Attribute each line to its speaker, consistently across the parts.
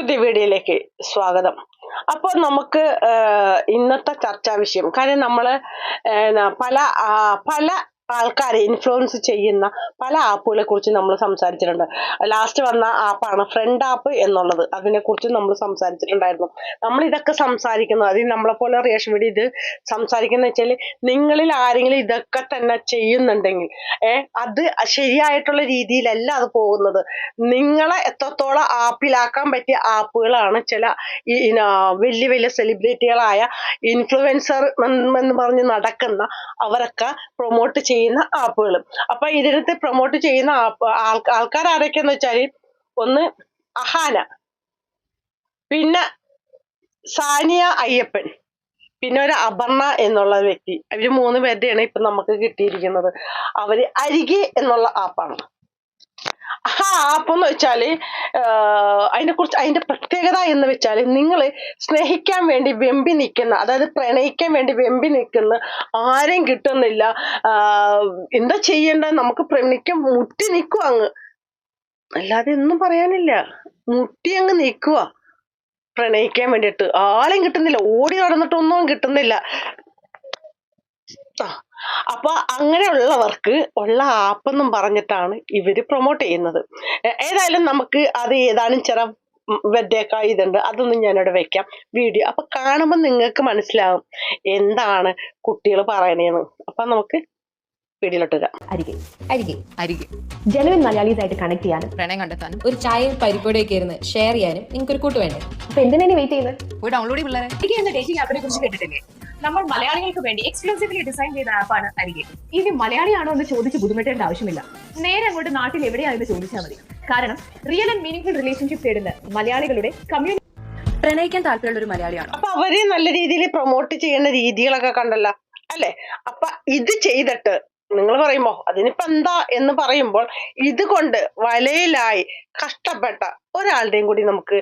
Speaker 1: പുതിയ വീഡിയോയിലേക്ക് സ്വാഗതം. അപ്പോൾ നമുക്ക് ഇന്നത്തെ ചർച്ചാ വിഷയം. കാര്യം നമ്മൾ പല പല ആൾക്കാരെ ഇൻഫ്ലുവൻസ് ചെയ്യുന്ന പല ആപ്പുകളെ കുറിച്ച് നമ്മൾ സംസാരിച്ചിട്ടുണ്ട്. ലാസ്റ്റ് വന്ന ആപ്പാണ് ഫ്രണ്ട് ആപ്പ് എന്നുള്ളത്. അതിനെ കുറിച്ച് നമ്മൾ സംസാരിച്ചിട്ടുണ്ടായിരുന്നു. നമ്മൾ ഇതൊക്കെ സംസാരിക്കുന്നു അതിൽ നമ്മളെ പോലെ റിയാക്ഷൻ വീഡിയോ ഇത് സംസാരിക്കുന്ന വെച്ചാൽ നിങ്ങളിൽ ആരെങ്കിലും ഇതൊക്കെ തന്നെ ചെയ്യുന്നുണ്ടെങ്കിൽ ഏ അത് ശരിയായിട്ടുള്ള രീതിയിലല്ല അത് പോകുന്നത്. നിങ്ങളെ എത്രത്തോളം ആപ്പിലാക്കാൻ പറ്റിയ ആപ്പുകളാണ് ചില വലിയ വലിയ സെലിബ്രിറ്റികളായ ഇൻഫ്ലുവൻസർ എന്ന് പറഞ്ഞ് നടക്കുന്ന അവരൊക്കെ പ്രൊമോട്ട് ചെയ്യുന്ന ആപ്പുകൾ അപ്പൊ ഇതിനകത്ത് പ്രൊമോട്ട് ചെയ്യുന്ന ആപ്പ് ആൾക്കാർ ആരൊക്കെയെന്ന് വെച്ചാൽ ഒന്ന് അഹാന പിന്നെ സാനിയ അയ്യപ്പൻ പിന്നെ ഒരു അപർണ എന്നുള്ള വ്യക്തി. അവർ മൂന്ന് പേരുടെയാണ് ഇപ്പൊ നമുക്ക് കിട്ടിയിരിക്കുന്നത്. അവർ അരികെ എന്നുള്ള ആപ്പാണ്. ആ ആപ്പ് എന്ന് വെച്ചാൽ അതിനെ കുറിച്ച് അതിന്റെ പ്രത്യേകത എന്ന് വെച്ചാൽ നിങ്ങൾ സ്നേഹിക്കാൻ വേണ്ടി വെമ്പി നിൽക്കുന്ന അതായത് പ്രണയിക്കാൻ വേണ്ടി വെമ്പി നിൽക്കുന്ന ആരെയും കിട്ടുന്നില്ല. എന്താ ചെയ്യേണ്ട? നമുക്ക് പ്രണയിക്കാൻ മുട്ടി നിൽക്കുക അങ്ങ്. അല്ലാതെ ഒന്നും പറയാനില്ല. മുട്ടി അങ്ങ് നിൽക്കുക പ്രണയിക്കാൻ വേണ്ടിയിട്ട്. ആളെയും കിട്ടുന്നില്ല. ഓടി നടന്നിട്ടൊന്നും കിട്ടുന്നില്ല. ആ, അപ്പൊ അങ്ങനെയുള്ളവർക്ക് ഉള്ള ആപ്പ് എന്നും പറഞ്ഞിട്ടാണ് ഇവർ പ്രൊമോട്ട് ചെയ്യുന്നത്. ഏതായാലും നമുക്ക് അത് ഏതാനും ചില വെദ്യക്ക ഇതുണ്ട്. അതൊന്നും ഞാനിവിടെ വെക്കാം. വീഡിയോ. അപ്പൊ കാണുമ്പോൾ നിങ്ങൾക്ക് മനസ്സിലാവും എന്താണ് കുട്ടികൾ പറയണേന്ന്. അപ്പൊ നമുക്ക് വീഡിയോയിലോട്ട് വരാം.
Speaker 2: അരികെ
Speaker 3: അരികെ.
Speaker 4: അരികെ.
Speaker 2: ജെനുവിൻ മലയാളീസ് ആയിട്ട് കണക്ട് ചെയ്യാനും
Speaker 4: പ്രണയം കണ്ടെത്താനും
Speaker 3: ഒരു ചായയും പരിപ്പൊടിയൊക്കെ ഇരുന്ന് ഷെയർ ചെയ്യാനും നിങ്ങൾക്ക് ഒരു കൂട്ട് വേണ്ടേ?
Speaker 2: അപ്പൊ എന്തിനാണ് വെയിറ്റ് ചെയ്യുന്നത്?
Speaker 4: ഡൗൺലോഡ് ചെയ്യും പിള്ളേരെ.
Speaker 5: അരികെ ഡേറ്റിംഗ് ആപ്പിനെ കുറിച്ച് കേട്ടിട്ടില്ലേ? നമ്മൾ മലയാളികൾക്ക് വേണ്ടി എക്സ്ക്ലൂസീവ്ലി ഡിസൈൻ ചെയ്ത ആപ്പാണ് അരികെ. ഇനി മലയാളിയാണോ എന്ന് ചോദിച്ച് ബുദ്ധിമുട്ടേണ്ട ആവശ്യമില്ല. നേരെ അങ്ങോട്ട് നാട്ടിൽ എവിടെയാണെന്ന് ചോദിച്ചാൽ മതി. കാരണം റിയൽ ആൻഡ് മീനിങ് റിലേഷൻഷിപ്പ് തേടുന്ന മലയാളികളുടെ കമ്മ്യൂണിറ്റി
Speaker 4: പ്രണയിക്കാൻ താല്പര്യമുള്ള ഒരു മലയാളിയാണ്.
Speaker 1: അപ്പൊ അവർ നല്ല രീതിയിൽ പ്രൊമോട്ട് ചെയ്യുന്ന രീതികളൊക്കെ കണ്ടല്ലോ. അല്ലെ? അപ്പൊ ഇത് ചെയ്തിട്ട് നിങ്ങൾ പറയുമ്പോ അതിനിപ്പോ എന്താ എന്ന് പറയുമ്പോൾ ഇതുകൊണ്ട് വലയിലായി കഷ്ടപ്പെട്ട ഒരാളുടെയും കൂടി നമുക്ക്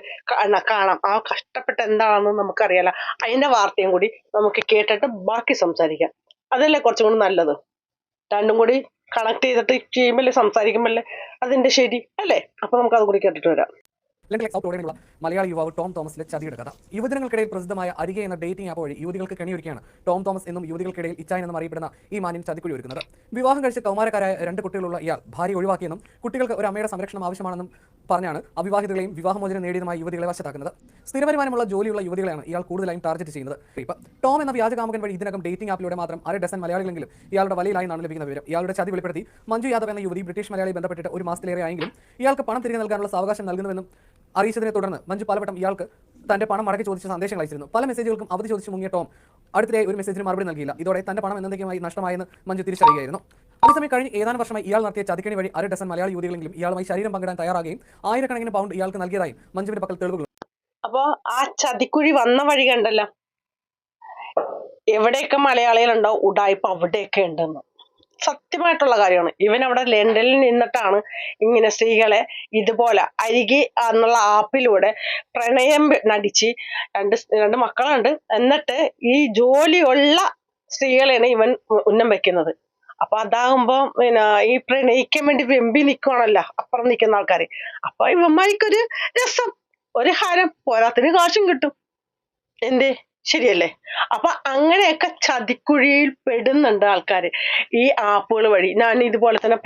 Speaker 1: കാണാം. ആ കഷ്ടപ്പെട്ട എന്താണെന്ന് നമുക്കറിയാലോ. അതിന്റെ വാർത്തയും കൂടി നമുക്ക് കേട്ടിട്ട് ബാക്കി സംസാരിക്കാം. അതല്ലേ കുറച്ചും കൂടി നല്ലത്? രണ്ടും കൂടി കണക്ട് ചെയ്തിട്ട് ചെയ്യുമ്പല്ലേ സംസാരിക്കുമ്പല്ലേ അതിന്റെ ശരി അല്ലേ? അപ്പൊ നമുക്ക് അത് കൂടി കേട്ടിട്ട് വരാം.
Speaker 6: അല്ലെങ്കിൽ ഔട്ട് ഉടനെയുള്ള മലയാളി യുവാവ് ടോം തോമസിലെ ചതിയുടെ കഥ. യുവജനങ്ങൾക്കിടയിൽ പ്രസിദ്ധമായ അരികെ എന്ന ഡേറ്റിംഗ് ആപ്പ് വഴി യുവതികൾക്ക് കെണിയൊരുക്കുകയാണ് ടോം തോമസ് എന്നും യുവതികൾക്കിടയിൽ ഇച്ചായൻ എന്നും അറിയപ്പെടുന്ന ഈ മാന്യൻ ചതിക്കുഴി ഒരുക്കുന്നത്. വിവാഹം കഴിച്ച കൗമാരക്കാരായ രണ്ട് കുട്ടികളുള്ള ഇയാൾ ഭാര്യ ഒഴിവാക്കിയെന്നും കുട്ടികൾക്ക് ഒരു അമ്മയുടെ സംരക്ഷണം ആവശ്യമാണെന്നും പറഞ്ഞാണ് അവിവാഹിതകളെയും വിവാഹമോചനം നേടിയതുമായ യുവതികളെ വശത്താക്കുന്നത്. സ്ഥിരവരുമാനമുള്ള ജോലിയുള്ള യുവതികളെയാണ് ഇയാൾ കൂടുതലായും ടാർഗറ്റ് ചെയ്യുന്നത്. ഇപ്പം ടോം എന്ന വ്യാജകാമകൻ വഴി ഇതിനകം ഡേറ്റിംഗ് ആപ്പിലൂടെ മാത്രം അര ഡസൻ മലയാളികളെങ്കിലും ഇയാളുടെ വലയിലായി നാണ് ലഭിക്കുന്ന വിവരം. ഇയാളുടെ ചതി വെളിപ്പെടുത്തി മഞ്ജു യാദവ് എന്ന യുവതി ബ്രിട്ടീഷ് മലയാളി ബന്ധപ്പെട്ടിട്ട് ഒരു മാസത്തിലേറെ ആയെങ്കിലും ഇയാൾക്ക് പണം തിരികെ നൽകാനുള്ള സാവകാശം നൽകുന്നുവെന്നും അറിയിച്ചതിനെ തുടർന്ന് മഞ്ജു പാലവട്ടം ഇയാൾക്ക് തന്റെ പണം മടക്കി ചോദിച്ച സന്ദേശങ്ങൾ അയച്ചിരുന്നു. പല മെസ്സേജുകൾക്കും അവധി ചോദിച്ച് മുങ്ങിയ ടോം അടുത്തിടെ ഒരു മെസ്സേജിന് മറുപടി നൽകിയില്ല. ഇതോടെ തന്റെ പണം എന്നേക്കുമായി നഷ്ടമായെന്ന് മഞ്ജു തിരിച്ചറിയുകയായിരുന്നു. അതേസമയം കഴിഞ്ഞ ഏതാനും വർഷമായി ഇയാൾ നടത്തിയ ചതിക്കണി വഴി അര ഡസൻ മലയാളി യുവതികളെങ്കിലും ഇയാളുമായി ശരീരം പങ്കിടാൻ തയ്യാറാകുകയും ആയിരക്കണക്കിന് പൗണ്ട് ഇയാൾക്ക് നൽകിയതായും മഞ്ജുവിന്റെ പക്കൽ തെളിവുകൾ
Speaker 1: അപ്പൊ ആ ചതിക്കുഴി വന്ന വഴി കണ്ടല്ലോ. എവിടെയൊക്കെ മലയാളികളുണ്ടോ ഉടായ്പ അവിടെയൊക്കെ ഉണ്ടെന്ന്. സത്യമായിട്ടുള്ള കാര്യമാണ്. ഇവൻ അവിടെ ലണ്ടനിൽ നിന്നിട്ടാണ് ഇങ്ങനെ സ്ത്രീകളെ ഇതുപോലെ അരികി എന്നുള്ള ആപ്പിലൂടെ പ്രണയം നടിച്ച് രണ്ട് രണ്ട് മക്കളുണ്ട്. എന്നിട്ട് ഈ ജോലിയുള്ള സ്ത്രീകളെയാണ് ഇവൻ ഉന്നം വെക്കുന്നത്. അപ്പൊ അതാകുമ്പോ പിന്നെ ഈ പ്രണയിക്കാൻ വേണ്ടി വെമ്പി നിൽക്കുവാണല്ലോ അപ്പുറം നിൽക്കുന്ന ആൾക്കാർ അപ്പൊ ഇവന്മാർക്കൊരു രസം. ഒരു ഹരം. പോരാത്തിന് കാശും കിട്ടും. എന്തേ? ശരിയല്ലേ? അപ്പൊ അങ്ങനെയൊക്കെ ചതിക്കുഴിയിൽ പെടുന്നുണ്ട് ആൾക്കാർ ഈ ആപ്പുകൾ വഴി. ഞാൻ ഇതുപോലെ തന്നെ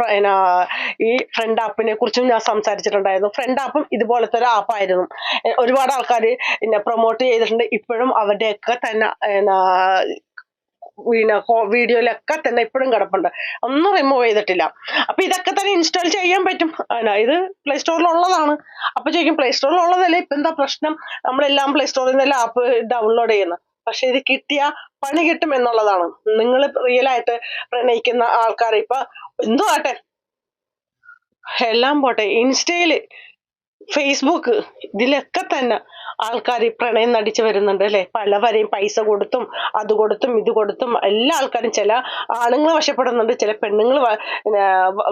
Speaker 1: ഈ ഫ്രണ്ട് ആപ്പിനെ കുറിച്ചും ഞാൻ സംസാരിച്ചിട്ടുണ്ടായിരുന്നു. ഫ്രണ്ട് ആപ്പും ഇതുപോലത്തെ ഒരു ആപ്പായിരുന്നു ഒരുപാട് ആൾക്കാർ പിന്നെ പ്രൊമോട്ട് ചെയ്തിട്ടുണ്ട്. ഇപ്പോഴും അവരുടെയൊക്കെ തന്നെ പിന്നെ വീഡിയോയിലൊക്കെ തന്നെ ഇപ്പോഴും കിടപ്പുണ്ട്. ഒന്നും റിമൂവ് ചെയ്തിട്ടില്ല. അപ്പൊ ഇതൊക്കെ തന്നെ ഇൻസ്റ്റാൾ ചെയ്യാൻ പറ്റും. ഇത് പ്ലേ സ്റ്റോറിൽ ഉള്ളതാണ് അപ്പൊ ചോദിക്കും പ്ലേ സ്റ്റോറിൽ ഉള്ളതല്ലേ ഇപ്പൊ എന്താ പ്രശ്നം? നമ്മളെല്ലാം പ്ലേ സ്റ്റോറിൽ നിന്നെല്ലാം ആപ്പ് ഡൗൺലോഡ് ചെയ്യുന്നത് പക്ഷെ ഇത് കിട്ടിയ പണി കിട്ടും എന്നുള്ളതാണ്. നിങ്ങൾ റിയൽ ആയിട്ട് പ്രണയിക്കുന്ന ആൾക്കാർ ഇപ്പൊ എന്തോ ആട്ടെ. എല്ലാം പോട്ടെ. ഇൻസ്റ്റയിൽ ഫേസ്ബുക്ക് ഇതിലൊക്കെ തന്നെ ആൾക്കാർ പ്രണയം നടിച്ചു വരുന്നുണ്ട് അല്ലെ? പലവരെയും പൈസ കൊടുത്തും അത് കൊടുത്തും ഇത് കൊടുത്തും എല്ലാ ആൾക്കാരും ചില ആണുങ്ങൾ വശപ്പെടുന്നുണ്ട് ചില പെണ്ണുങ്ങൾ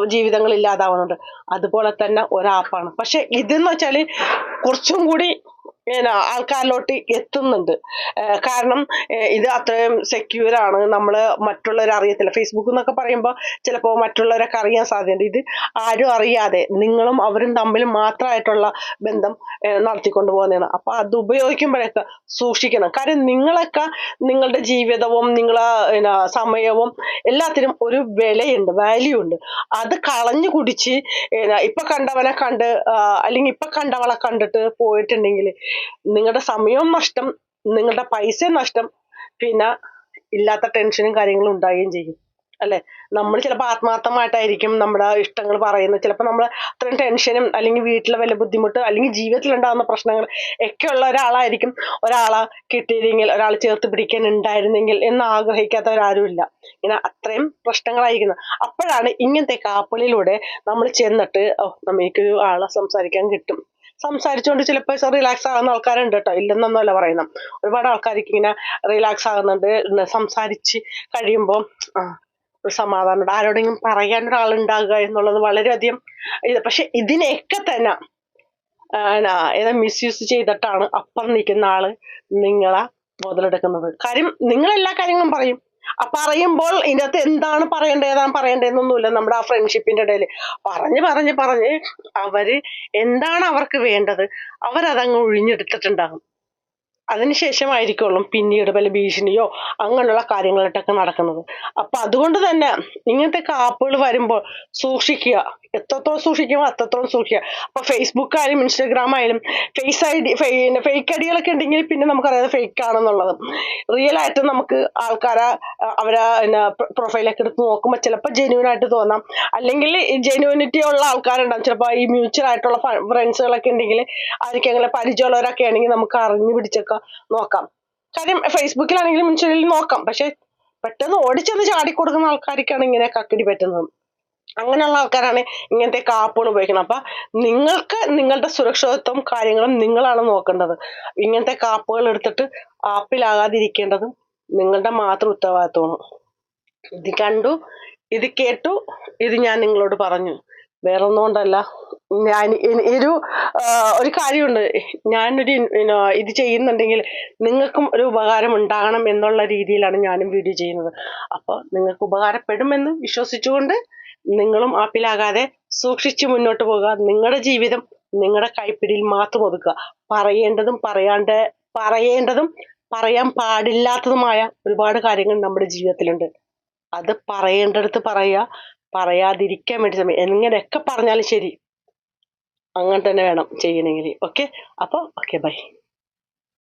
Speaker 1: ജീവിതങ്ങൾ ഇല്ലാതാവുന്നുണ്ട്. അതുപോലെ തന്നെ ഒരാപ്പാണ്. പക്ഷെ ഇതെന്ന് വെച്ചാൽ കുറച്ചും കൂടി ആൾക്കാരിലോട്ട് എത്തുന്നുണ്ട്. കാരണം ഇത് അത്രയും സെക്യൂർ ആണ്. നമ്മൾ മറ്റുള്ളവരെ അറിയത്തില്ല. ഫേസ്ബുക്ക് എന്നൊക്കെ പറയുമ്പോൾ ചിലപ്പോൾ മറ്റുള്ളവരൊക്കെ അറിയാൻ സാധ്യതയുണ്ട്. ഇത് ആരും അറിയാതെ നിങ്ങളും അവരും തമ്മിൽ മാത്രമായിട്ടുള്ള ബന്ധം നടത്തിക്കൊണ്ട് പോകുന്നതാണ്. അപ്പൊ അത് ഉപയോഗിക്കുമ്പോഴൊക്കെ സൂക്ഷിക്കണം. കാരണം നിങ്ങളൊക്കെ നിങ്ങളുടെ ജീവിതവും നിങ്ങളെ സമയവും എല്ലാത്തിനും ഒരു വിലയുണ്ട് വാല്യൂ ഉണ്ട്. അത് കളഞ്ഞു കുടിച്ച് ഇപ്പൊ കണ്ടവനെ കണ്ട് അല്ലെങ്കിൽ ഇപ്പൊ കണ്ടവളെ കണ്ടിട്ട് പോയിട്ടുണ്ടെങ്കിൽ നിങ്ങളുടെ സമയവും നഷ്ടം നിങ്ങളുടെ പൈസയും നഷ്ടം പിന്നെ ഇല്ലാത്ത ടെൻഷനും കാര്യങ്ങളും ഉണ്ടാവുകയും ചെയ്യും. അല്ലെ? നമ്മൾ ചിലപ്പോൾ ആത്മാർത്ഥമായിട്ടായിരിക്കും നമ്മുടെ ഇഷ്ടങ്ങൾ പറയുന്നത്. ചിലപ്പോൾ നമ്മൾ അത്രയും ടെൻഷനും അല്ലെങ്കിൽ വീട്ടിലെ വല്ല ബുദ്ധിമുട്ട് അല്ലെങ്കിൽ ജീവിതത്തിൽ ഉണ്ടാകുന്ന പ്രശ്നങ്ങൾ ഒക്കെ ഉള്ള ഒരാളായിരിക്കും ഒരാളെ കിട്ടിയില്ലെങ്കിൽ ഒരാൾ ചേർത്ത് പിടിക്കാൻ ഉണ്ടായിരുന്നെങ്കിൽ എന്ന് ആഗ്രഹിക്കാത്തവരാരുമില്ല. ഇങ്ങനെ അത്രയും പ്രശ്നങ്ങളായിരിക്കുന്നത് അപ്പോഴാണ് ഇങ്ങനത്തെ കാപ്പിളിലൂടെ നമ്മൾ ചെന്നിട്ട് ഓ നമുക്കൊരു ആളെ സംസാരിക്കാൻ കിട്ടും. സംസാരിച്ചുകൊണ്ട് ചിലപ്പോൾ റിലാക്സ് ആകുന്ന ആൾക്കാരുണ്ട് കേട്ടോ ഇല്ലെന്നൊന്നുമല്ല പറയുന്നത് ഒരുപാട് ആൾക്കാർക്ക് ഇങ്ങനെ റിലാക്സ് ആകുന്നുണ്ട്. സംസാരിച്ച് കഴിയുമ്പോൾ ഒരു സമാധാനം ആരോടെങ്കിലും പറയാൻ ഒരാളുണ്ടാകുക എന്നുള്ളത് വളരെയധികം പക്ഷെ ഇതിനെയൊക്കെ തന്നെ ഏതാ മിസ്യൂസ് ചെയ്തിട്ടാണ് അപ്പുറം നിൽക്കുന്ന ആൾ നിങ്ങളെ മുതലെടുക്കുന്നത് കാര്യം നിങ്ങൾ എല്ലാ കാര്യങ്ങളും പറയും. പറയുമ്പോൾ ഇതിന്റെ അകത്ത് എന്താണ് പറയേണ്ടത് ഏതാണ് പറയേണ്ടതെന്നൊന്നുമില്ല നമ്മുടെ ആ ഫ്രണ്ട്ഷിപ്പിന്റെ ഇടയിൽ പറഞ്ഞ് പറഞ്ഞ് പറഞ്ഞ് അവർ എന്താണ് അവർക്ക് വേണ്ടത് അവരതങ്ങ് ഒഴിഞ്ഞെടുത്തിട്ടുണ്ടാകും. അതിനുശേഷമായിരിക്കുള്ളൂ പിന്നീട് വല്ല ഭീഷണിയോ അങ്ങനെയുള്ള കാര്യങ്ങളായിട്ടൊക്കെ നടക്കുന്നത്. അപ്പൊ അതുകൊണ്ട് തന്നെ ഇങ്ങനത്തെ കാപ്പുകൾ വരുമ്പോൾ സൂക്ഷിക്കുക. എത്രത്തോളം സൂക്ഷിക്കുമോ അത്രത്തോളം സൂക്ഷിക്കുക. അപ്പൊ ഫേസ്ബുക്ക് ആയാലും ഇൻസ്റ്റാഗ്രാം ആയാലും ഫേസ് ഐ ഡി ഫേക്ക് ഐഡികളൊക്കെ ഉണ്ടെങ്കിൽ പിന്നെ നമുക്കറിയാതെ ഫേക്ക് ആണെന്നുള്ളത്. റിയൽ ആയിട്ട് നമുക്ക് ആൾക്കാരെ അവരെ പ്രൊഫൈലൊക്കെ എടുത്ത് നോക്കുമ്പോൾ ചിലപ്പോൾ ജെന്യൂൻ ആയിട്ട് തോന്നാം. അല്ലെങ്കിൽ ജെന്യൂനിറ്റി ഉള്ള ആൾക്കാരുണ്ടാവും. ചിലപ്പോൾ ഈ മ്യൂച്വൽ ആയിട്ടുള്ള ഫ്രണ്ട്സുകളൊക്കെ ഉണ്ടെങ്കിൽ അവർക്ക് അങ്ങനെ പരിചയമുള്ളവരൊക്കെ ആണെങ്കിൽ നമുക്ക് അറിഞ്ഞു പിടിച്ചൊക്കെ നോക്കാം. കാര്യം ഫേസ്ബുക്കിലാണെങ്കിലും ഇൻസ്റ്റയിൽ നോക്കാം. പക്ഷെ പെട്ടെന്ന് ഓടിച്ചെന്ന് ചാടിക്കൊടുക്കുന്ന ആൾക്കാർക്കാണ് ഇങ്ങനെ കക്കടി പറ്റുന്നത്. അങ്ങനെയുള്ള ആൾക്കാരാണ് ഇങ്ങനത്തെ കാപ്പുകൾ ഉപയോഗിക്കുന്നത്. അപ്പൊ നിങ്ങൾക്ക് നിങ്ങളുടെ സുരക്ഷിതത്വം കാര്യങ്ങളും നിങ്ങളാണ് നോക്കേണ്ടത്. ഇങ്ങനത്തെ കാപ്പുകൾ എടുത്തിട്ട് ആപ്പിലാകാതിരിക്കേണ്ടതും നിങ്ങളുടെ മാത്രം ഉത്തരവാദിത്വമാണ് ഇത് കണ്ടു ഇത് കേട്ടു ഇത് ഞാൻ നിങ്ങളോട് പറഞ്ഞു. വേറെ ഒന്നുകൊണ്ടല്ല ഞാൻ ഒരു ഒരു കാര്യമുണ്ട്. ഞാനൊരു ഇത് ചെയ്യുന്നുണ്ടെങ്കിൽ നിങ്ങൾക്കും ഒരു ഉപകാരം ഉണ്ടാകണം എന്നുള്ള രീതിയിലാണ് ഞാനും വീഡിയോ ചെയ്യുന്നത്. അപ്പോൾ നിങ്ങൾക്ക് ഉപകാരപ്പെടുമെന്ന് വിശ്വസിച്ചുകൊണ്ട് നിങ്ങളും ആപ്പിലാകാതെ സൂക്ഷിച്ച് മുന്നോട്ട് പോകുക നിങ്ങളുടെ ജീവിതം നിങ്ങളുടെ കൈപ്പിടിയിൽ മാത്രം ഒതുക്കുക. പറയേണ്ടതും പറയാണ്ട് പറയേണ്ടതും പറയാൻ പാടില്ലാത്തതുമായ ഒരുപാട് കാര്യങ്ങൾ നമ്മുടെ ജീവിതത്തിലുണ്ട്. അത് പറയേണ്ടടുത്ത് പറയുക പറയാതിരിക്കാൻ വേണ്ടി സമയം എങ്ങനെയൊക്കെ പറഞ്ഞാലും ശരി. അങ്ങനെ തന്നെ വേണം ചെയ്യണമെങ്കിൽ. ഓക്കെ അപ്പോൾ ഓക്കെ ബൈ